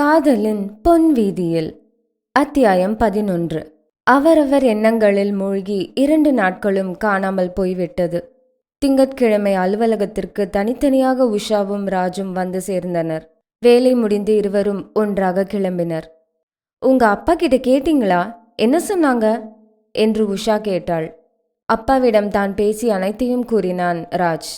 காதலின் பொன் வீதியில் அத்தியாயம் பதினொன்று. அவரவர் எண்ணங்களில் மூழ்கி இரண்டு நாட்களும் காணாமல் போய்விட்டது. திங்கட்கிழமை அலுவலகத்திற்கு தனித்தனியாக உஷாவும் ராஜும் வந்து சேர்ந்தனர். வேலை முடிந்து இருவரும் ஒன்றாக கிளம்பினர். உங்க அப்பா கிட்ட கேட்டீங்களா? என்ன சொன்னாங்க? என்று உஷா கேட்டாள். அப்பாவிடம் தான் பேசி அனைத்தையும் கூறினான் ராஜ்.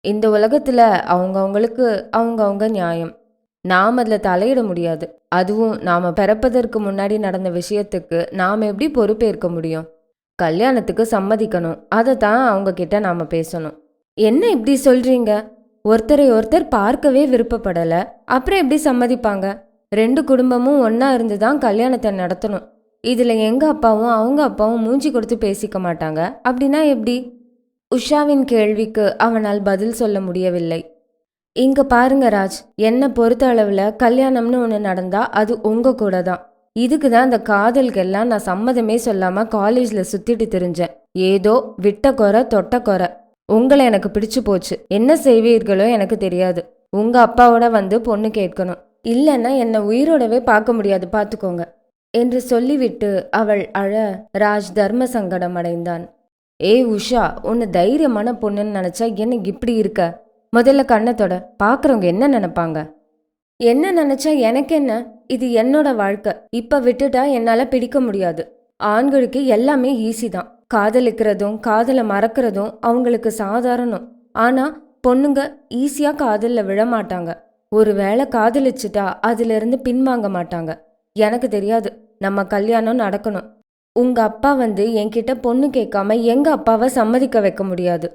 இந்த உலகத்துல அவங்கவங்களுக்கு அவங்கவுங்க நியாயம். நாம் அதில் தலையிட முடியாது. அதுவும் நாம் பிறப்பதற்கு முன்னாடி நடந்த விஷயத்துக்கு நாம் எப்படி பொறுப்பேற்க முடியும்? கல்யாணத்துக்கு சம்மதிக்கணும். அதை தான் அவங்க கிட்ட நாம் பேசணும். என்ன இப்படி சொல்றீங்க? ஒருத்தரை ஒருத்தர் பார்க்கவே விருப்பப்படலை. அப்புறம் எப்படி சம்மதிப்பாங்க? ரெண்டு குடும்பமும் ஒன்றா இருந்து தான் கல்யாணத்தை நடத்தணும். இதில் எங்கள் அப்பாவும் அவங்க அப்பாவும் மூஞ்சி கொடுத்து பேசிக்க மாட்டாங்க. அப்படின்னா எப்படி? உஷாவின் கேள்விக்கு அவனால் பதில் சொல்ல முடியவில்லை. இங்க பாருங்க ராஜ் என்னை பொறுத்த அளவில் கல்யாணம்னு ஒன்று நடந்தா அது உங்க கூட தான் இதுக்கு தான் அந்த காதல்கெல்லாம் நான் சம்மதமே சொல்லாம காலேஜில் சுத்திட்டு தெரிஞ்சேன். ஏதோ விட்ட குறை தொட்ட குறை. உங்களை எனக்கு பிடிச்சு போச்சு. என்ன செய்வீர்களோ எனக்கு தெரியாது. உங்க அப்பாவோட வந்து பொண்ணு கேட்கணும். இல்லைன்னா என்னை உயிரோடவே பார்க்க முடியாது பார்த்துக்கோங்க என்று சொல்லிவிட்டு அவள் அழ ராஜ் தர்ம சங்கடம் அடைந்தான். ஏய் உஷா உன்னை தைரியமான பொண்ணுன்னு நினச்சா என்ன இப்படி இருக்க? முதல்ல கண்ணத்தோட பார்க்குறவங்க என்ன நினைப்பாங்க? என்ன நினச்சா எனக்கு என்ன இது என்னோட வாழ்க்கை. இப்போ விட்டுட்டா என்னால் பிடிக்க முடியாது. ஆண்களுக்கு எல்லாமே ஈஸி தான். காதலிக்கிறதும் காதலை மறக்கிறதும் அவங்களுக்கு சாதாரணம். ஆனால் பொண்ணுங்க ஈஸியாக காதலில் விழமாட்டாங்க ஒரு ஒருவேளை காதலிச்சிட்டா அதிலிருந்து பின்வாங்க மாட்டாங்க. எனக்கு தெரியாது. நம்ம கல்யாணம் நடக்கணும். உங்க அப்பா வந்து என்கிட்ட பொண்ணு கேட்காம எங்க அப்பாவை சம்மதிக்க வைக்க முடியாது.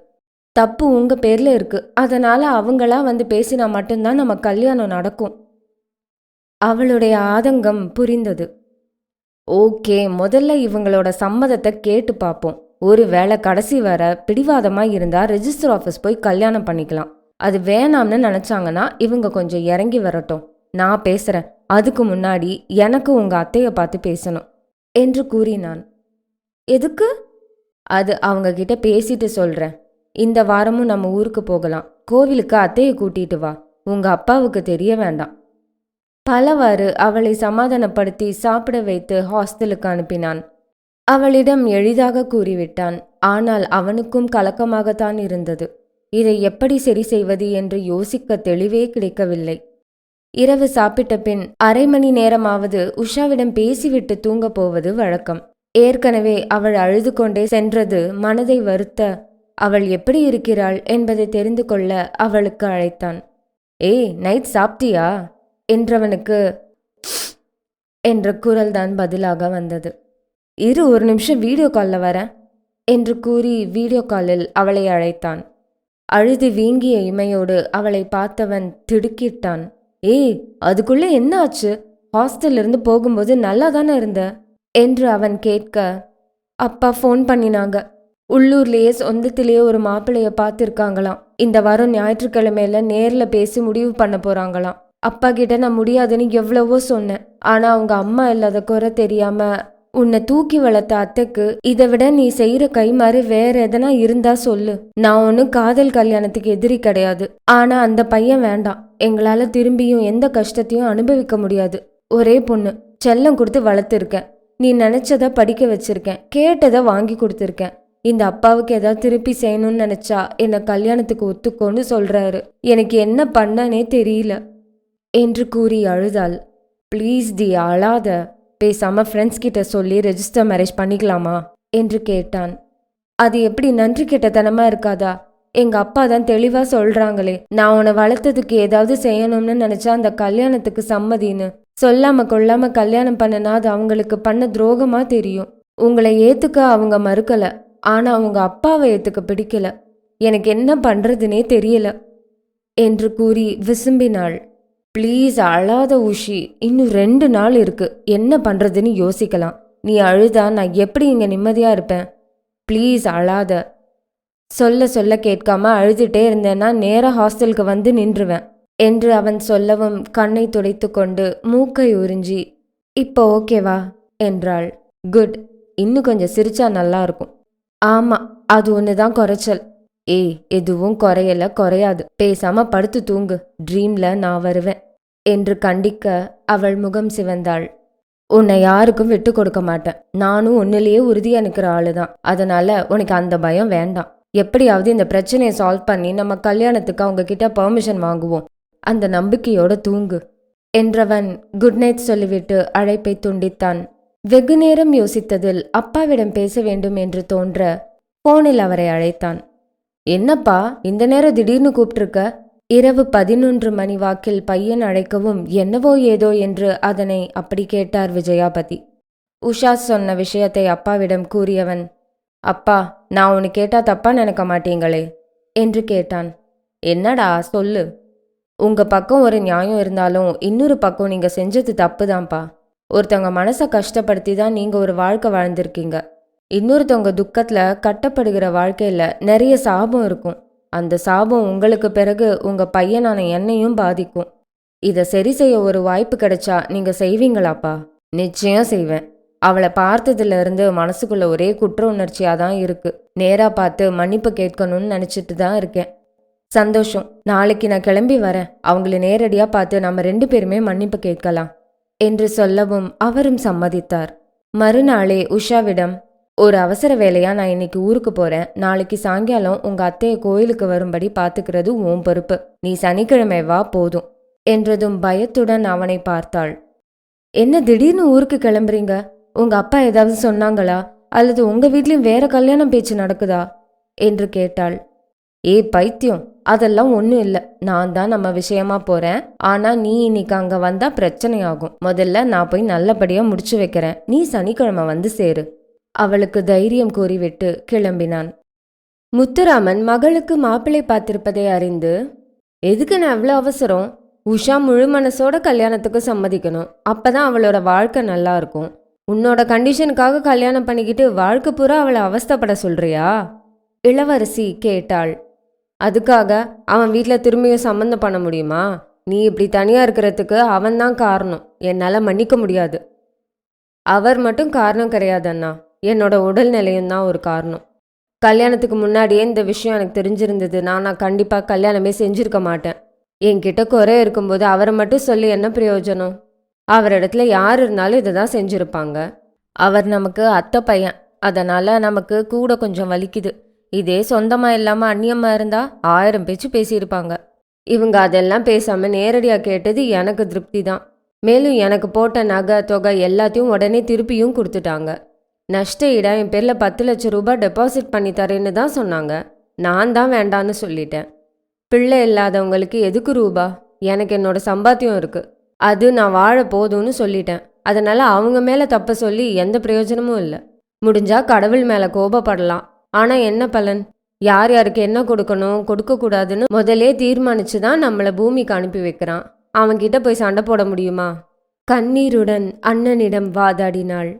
தப்பு உங்க பேர்ல இருக்கு. அதனால அவங்களா வந்து பேசினா மட்டும்தான் நம்ம கல்யாணம் நடக்கும். அவளுடைய ஆதங்கம் புரிந்தது. ஓகே முதல்ல இவங்களோட சம்மதத்தை கேட்டு பார்ப்போம் ஒருவேளை கடைசி வர பிடிவாதமா இருந்தா ரெஜிஸ்டர் ஆஃபீஸ் போய் கல்யாணம் பண்ணிக்கலாம். அது வேணாம்னு நினைச்சாங்கன்னா இவங்க கொஞ்சம் இறங்கி வரட்டும். நான் பேசுறேன். அதுக்கு முன்னாடி எனக்கு உங்க அத்தைய பார்த்து பேசணும். என்று கூறினான். எதுக்கு? அது அவங்க கிட்ட பேசிட்டு சொல்றேன். இந்த வாரமும் நம்ம ஊருக்கு போகலாம். கோவிலுக்கு அத்தையை கூட்டிட்டு வா. உங்க அப்பாவுக்கு தெரிய வேண்டாம். பலவாறு அவளை சமாதானப்படுத்தி சாப்பிட வைத்து ஹாஸ்டலுக்கு அனுப்பினான். அவளிடம் எளிதாக கூறிவிட்டான். ஆனால் அவனுக்கும் கலக்கமாகத்தான் இருந்தது. இதை எப்படி சரி செய்வது என்று யோசிக்க தெளிவே கிடைக்கவில்லை. இரவு சாப்பிட்ட பின் அரை மணி நேரமாவது உஷாவிடம் பேசிவிட்டு தூங்கப் போவது வழக்கம். ஏற்கனவே அவள் அழுது கொண்டே சென்றது மனதை வருத்த அவள் எப்படி இருக்கிறாள் என்பதை தெரிந்து கொள்ள அவளுக்கு அழைத்தான். ஏய் நைட் சாப்பிட்டியா என்றவனுக்கு என்ற குரல்தான் பதிலாக வந்தது. இரு ஒரு நிமிஷம் வீடியோ காலில் வரேன் என்று கூறி வீடியோ காலில் அவளை அழைத்தான். அழுது வீங்கிய இமையோடு அவளை பார்த்தவன் திடுக்கிட்டான். ஏய் அதுக்குள்ளே என்ன ஆச்சு? ஹாஸ்டல்ல இருந்து போகும்போது நல்லா தானே இருந்த? என்று அவன் கேட்க அப்பா ஃபோன் பண்ணினாங்க. உள்ளூர்லேயே சொந்தத்திலேயே ஒரு மாப்பிள்ளைய பார்த்துருக்காங்களாம். இந்த வாரம் ஞாயிற்றுக்கிழமையில நேர்ல பேசி முடிவு பண்ண போறாங்களாம். அப்பா கிட்ட நான் முடியாதுன்னு எவ்வளவோ சொன்னேன். ஆனா அவங்க அம்மா இல்லாத குறை தெரியாம உன்னை தூக்கி வளர்த்த அத்தைக்கு இதை விட நீ செய்யற மாதிரி வேற எதனா இருந்தா சொல்லு. நான் ஒன்னும் காதல் கல்யாணத்துக்கு எதிரி கிடையாது. ஆனா அந்த பையன் வேண்டாம். எங்களால திரும்பியும் எந்த கஷ்டத்தையும் அனுபவிக்க முடியாது. ஒரே பொண்ணு. செல்லம் கொடுத்து வளர்த்துருக்கேன். நீ நினைச்சத படிக்க வச்சிருக்கேன். கேட்டதை வாங்கி கொடுத்துருக்கேன். இந்த அப்பாவுக்கு ஏதாவது திருப்பி செய்யணும்னு நினைச்சா என்னை கல்யாணத்துக்கு ஒத்துக்கோன்னு சொல்றாரு. எனக்கு என்ன பண்ணனே தெரியல என்று கூறி அழுதாள். ப்ளீஸ் தி அழாத. பேசாம ஃப்ரெண்ட்ஸ் கிட்ட சொல்லி ரெஜிஸ்டர் மேரேஜ் பண்ணிக்கலாமா? என்று கேட்டான். அது எப்படி நன்றி கெட்டத்தனமா இருக்காதா? எங்க அப்பா தான் தெளிவா சொல்றாங்களே. நான் உன்னை வளர்த்ததுக்கு ஏதாவது செய்யணும்னு நினைச்சா அந்த கல்யாணத்துக்கு சம்மதின்னு. சொல்லாம கொள்ளாம கல்யாணம் பண்ணனா அது அவங்களுக்கு பண்ண துரோகமா தெரியும். உங்களை ஏத்துக்க அவங்க மறுக்கலை. ஆனா அவங்க அப்பாவை ஏத்துக்க பிடிக்கல? எனக்கு என்ன பண்றதுனே தெரியல என்று கூறி விசும்பினாள். ப்ளீஸ் அழாத உஷி இன்னும் ரெண்டு நாள் இருக்கு. என்ன பண்றதுன்னு யோசிக்கலாம். நீ அழுதா நான் எப்படி இங்க நிம்மதியா இருப்பேன்? ப்ளீஸ் அழாத. சொல்ல சொல்ல கேட்காம அழுதுட்டே இருந்தேன்னா நேராக ஹாஸ்டலுக்கு வந்து நின்றுவேன் என்று அவன் சொல்லவும் கண்ணை துடைத்து கொண்டு மூக்கை உறிஞ்சி இப்போ ஓகேவா? என்றாள். குட். இன்னும் கொஞ்சம் சிரிச்சா நல்லா இருக்கும். ஆமா அது ஒன்று தான் குறைச்சல். ஏய் எதுவும் குறையல குறையாது. பேசாம படுத்து தூங்கு. ட்ரீம்ல நான் வருவேன் என்று கண்டிக்க அவள் முகம் சிவந்தாள். உன்னை யாருக்கும் விட்டு கொடுக்க மாட்டேன். நானும் உன்னிலேயே உறுதியா நிற்கிற ஆளு தான் அதனால உனக்கு அந்த பயம் வேண்டாம். எப்படியாவது இந்த பிரச்சனையை சால்வ் பண்ணி நம்ம கல்யாணத்துக்கு அவங்க கிட்ட பெர்மிஷன் வாங்குவோம். அந்த நம்பிக்கையோட தூங்கு என்றவன் குட் நைட் சொல்லிவிட்டு அழைப்பை துண்டித்தான். வெகு நேரம் யோசித்ததில் அப்பாவிடம் பேச வேண்டும் என்று தோன்ற போனில் அவரை அழைத்தான். என்னப்பா இந்த நேரம் திடீர்னு கூப்பிட்டிருக்க? இரவு பதினொன்று மணி வாக்கில் பையன் அழைக்கவும் என்னவோ ஏதோ என்று அதனை அப்படி கேட்டார் விஜயாபதி. உஷா சொன்ன விஷயத்தை அப்பாவிடம் கூறியவன் அப்பா நான் உனக்கு கேட்டா தப்பா நினைக்க மாட்டீங்களே? என்று கேட்டான். என்னடா சொல்லு. உங்க பக்கம் ஒரு நியாயம் இருந்தாலும் இன்னொரு பக்கம் நீங்க செஞ்சது தப்புதான்ப்பா. ஒருத்தவங்க மனசை கஷ்டப்படுத்தி தான் நீங்கள் ஒரு வாழ்க்கை வாழ்ந்திருக்கீங்க. இன்னொருத்தவங்க துக்கத்தில் கட்டப்படுகிற வாழ்க்கையில் நிறைய சாபம் இருக்கும். அந்த சாபம் உங்களுக்கு பிறகு உங்கள் பையனான என்னையும் பாதிக்கும். இதை சரி செய்ய ஒரு வாய்ப்பு கிடைச்சா நீங்கள் செய்வீங்களாப்பா? நிச்சயம் செய்வேன். அவளை பார்த்ததுலேருந்து மனசுக்குள்ள ஒரே குற்ற உணர்ச்சியாக தான் இருக்குது நேராக பார்த்து மன்னிப்பு கேட்கணும்னு நினச்சிட்டு தான் இருக்கேன். சந்தோஷம். நாளைக்கு நான் கிளம்பி வரேன். அவங்கள நேரடியாக பார்த்து நம்ம ரெண்டு பேருமே மன்னிப்பு கேட்கலாம். என்று சொல்லவும் அவரும் சம்மதித்தார். மறுநாளே உஷாவிடம் ஒரு அவசர வேலையா? நான் இன்னைக்கு ஊருக்கு போறேன். நாளைக்கு சாயங்காலம் உங்க அத்தைய கோயிலுக்கு வரும்படி பாத்துக்கிறது உன் பொறுப்பு. நீ சனிக்கிழமை வா போதும். என்றதும் பயத்துடன் அவனை பார்த்தாள். என்ன திடீர்னு ஊருக்கு கிளம்புறீங்க? உங்க அப்பா ஏதாவது சொன்னாங்களா? அல்லது உங்க வீட்லயும் வேற கல்யாணம் பேச்சு நடக்குதா? என்று கேட்டாள். ஏய் பைத்தியம். அதெல்லாம் ஒன்றும் இல்லை. நான் தான் நம்ம விஷயமா போறேன். ஆனா நீ இன்னைக்கு அங்க வந்தா பிரச்சனையாகும். முதல்ல நான் போய் நல்லபடியா முடிச்சு வைக்கிறேன். நீ சனிக்கிழமை வந்து சேரு. அவளுக்கு தைரியம் கூறிவிட்டு கிளம்பினான். முத்துராமன் மகளுக்கு மாப்பிள்ளை பார்த்திருப்பதை அறிந்து எதுக்கு நான் எவ்வளோ அவசரம்? உஷா முழு மனசோட கல்யாணத்துக்கு சம்மதிக்கணும். அப்பதான் அவளோட வாழ்க்கை நல்லா இருக்கும். உன்னோட கண்டிஷனுக்காக கல்யாணம் பண்ணிக்கிட்டு வாழ்க்கை பூரா அவளை அவஸ்தைப்பட சொல்றியா? இளவரசி கேட்டாள். அதுக்காக அவன் வீட்டில் திரும்பியும் சம்மந்தம் பண்ண முடியுமா? நீ இப்படி தனியாக இருக்கிறதுக்கு அவன்தான் காரணம். என்னால் மன்னிக்க முடியாது. அவர் மட்டும் காரணம் கிடையாது அண்ணா. என்னோட உடல்நிலையும் தான் ஒரு காரணம். கல்யாணத்துக்கு முன்னாடியே இந்த விஷயம் எனக்கு தெரிஞ்சிருந்தது. நான் நான் கண்டிப்பாக கல்யாணமே செஞ்சுருக்க மாட்டேன். என்கிட்ட குறை இருக்கும்போது அவரை மட்டும் சொல்லி என்ன பிரயோஜனம்? அவரிடத்துல யார் இருந்தாலும் இதை தான் செஞ்சுருப்பாங்க. அவர் நமக்கு அத்தை பையன். அதனால் நமக்கு கூட கொஞ்சம் வலிக்குது. இதே சொந்தமாக இல்லாமல் அந்நியமாக இருந்தால் ஆயிரம் பேச்சு பேசியிருப்பாங்க. இவங்க அதெல்லாம் பேசாமல் நேரடியாக கேட்டது எனக்கு திருப்தி தான் மேலும் எனக்கு போட்ட நகை தொகை எல்லாத்தையும் உடனே திருப்பியும் கொடுத்துட்டாங்க. நஷ்ட ஈடா என் பேரில் பத்து லட்சம் ரூபாய் டெபாசிட் பண்ணி தரேன்னு தான் சொன்னாங்க. நான் தான் வேண்டான்னு சொல்லிட்டேன். பிள்ளை இல்லாதவங்களுக்கு எதுக்கு ரூபா? எனக்கு என்னோட சம்பாத்தியம் இருக்கு. அது நான் வாழ போதும்னு சொல்லிட்டேன். அதனால அவங்க மேலே தப்ப சொல்லி எந்த பிரயோஜனமும் இல்லை. முடிஞ்சா கடவுள் மேலே கோபப்படலாம். ஆனால் என்ன பலன்? யார் யாருக்கு என்ன கொடுக்கணும் கொடுக்கக்கூடாதுன்னு முதலே தீர்மானித்து தான் நம்மளை பூமிக்கு அனுப்பி வைக்கிறான். அவன்கிட்ட போய் சண்டை போட முடியுமா? கண்ணீருடன் அண்ணனிடம் வாதாடினாள்.